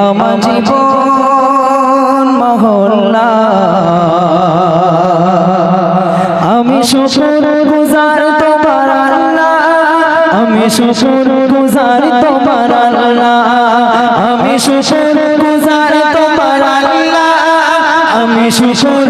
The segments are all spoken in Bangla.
আমার জীবন মহল্লা আমি শুকুর গুজার আমি শুকুর গুজার আল্লাহ। আমি শুকুর গুজার আমি শুকুর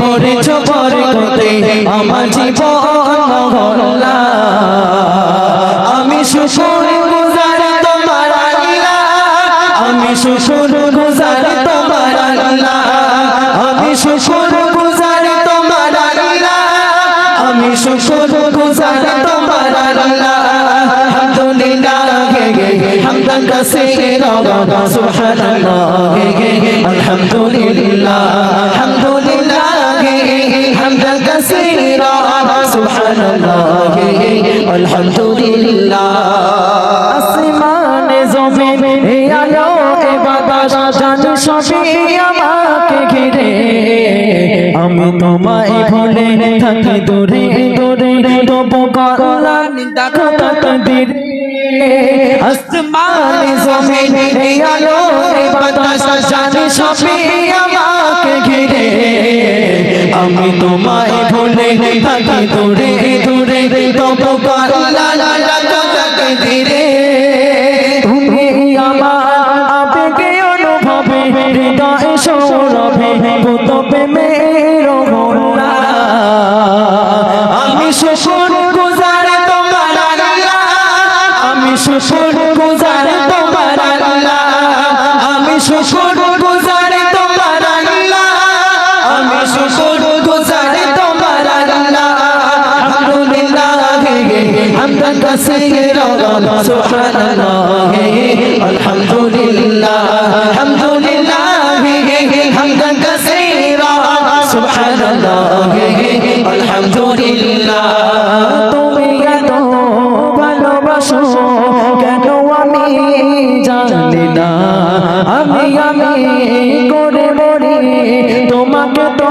ভরেছ বরকতে আমার জীবন মহল্লা। আমি শুশুর গুজার তোমার আল্লাহ আমি শুশুর গুজার তোমার আল্লাহ আমি শুশুর গুজার তোমার আল্লাহ আমি শুশুর গুজার তোমার আল্লাহ আলহামদুলিল্লাহ হামদান কাসীরা সুবহানাল্লাহ আলহামদুলিল্লাহ আলহামদুলিল্লাহ হামদান কাসীরা সুবহানাল্লাহ আলহামদুলিল্লাহ আসমানে জমিনে এ আলো এ বাতাস, জান সবই আমাকে ঘিরে। আমি তোমায় ভুলে থাকি দূরে দূরে, তবু কল্যাণ দেখো তাকদীর। আসমানে জমিনে এ আলো এ বাতাস, জান সবই আমাকে তোমায় ভুলে থাকি দূরে দূরে তবু প্রেমের আমি শুশুর গুজার তোমার আমি শুশুর কাসীরা সুবহানাল্লাহ। আলহামদুলিল্লাহ আলহামদুলিল্লাহ, হামদান কাসীরা, সুবহানাল্লাহ, আলহামদুলিল্লাহ। তুমি এত ভালোবাসো, কেন আমি জানি না? আমি আমি করে মরি তোমাকে তো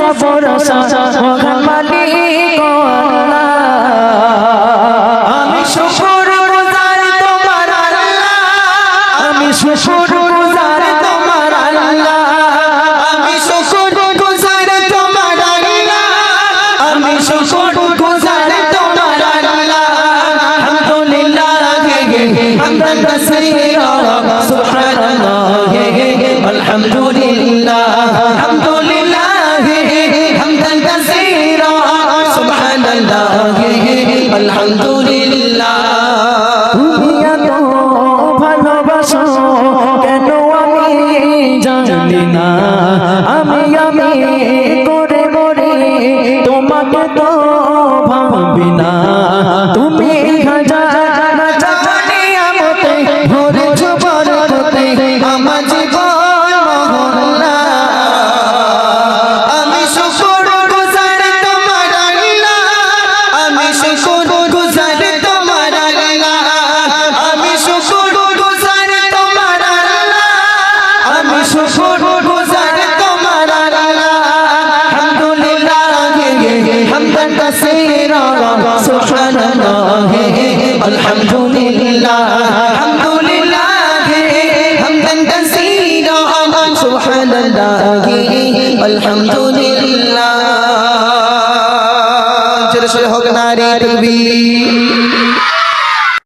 বিপদে সবর মহান মালিক আমি শুকর গুজার তোমার আল্লাহ। আমি শুকর গুজার তোমার আল্লাহ। আমি শুকর গুজার তোমার আল্লাহ। আমি শুকর গুজার তোমার আল্লাহ। আলহামদুলিল্লাহ হামদান কাসীরা সুবহানাল্লাহ আলহামদুলিল্লাহ সোরে হোক নারী তাকবীর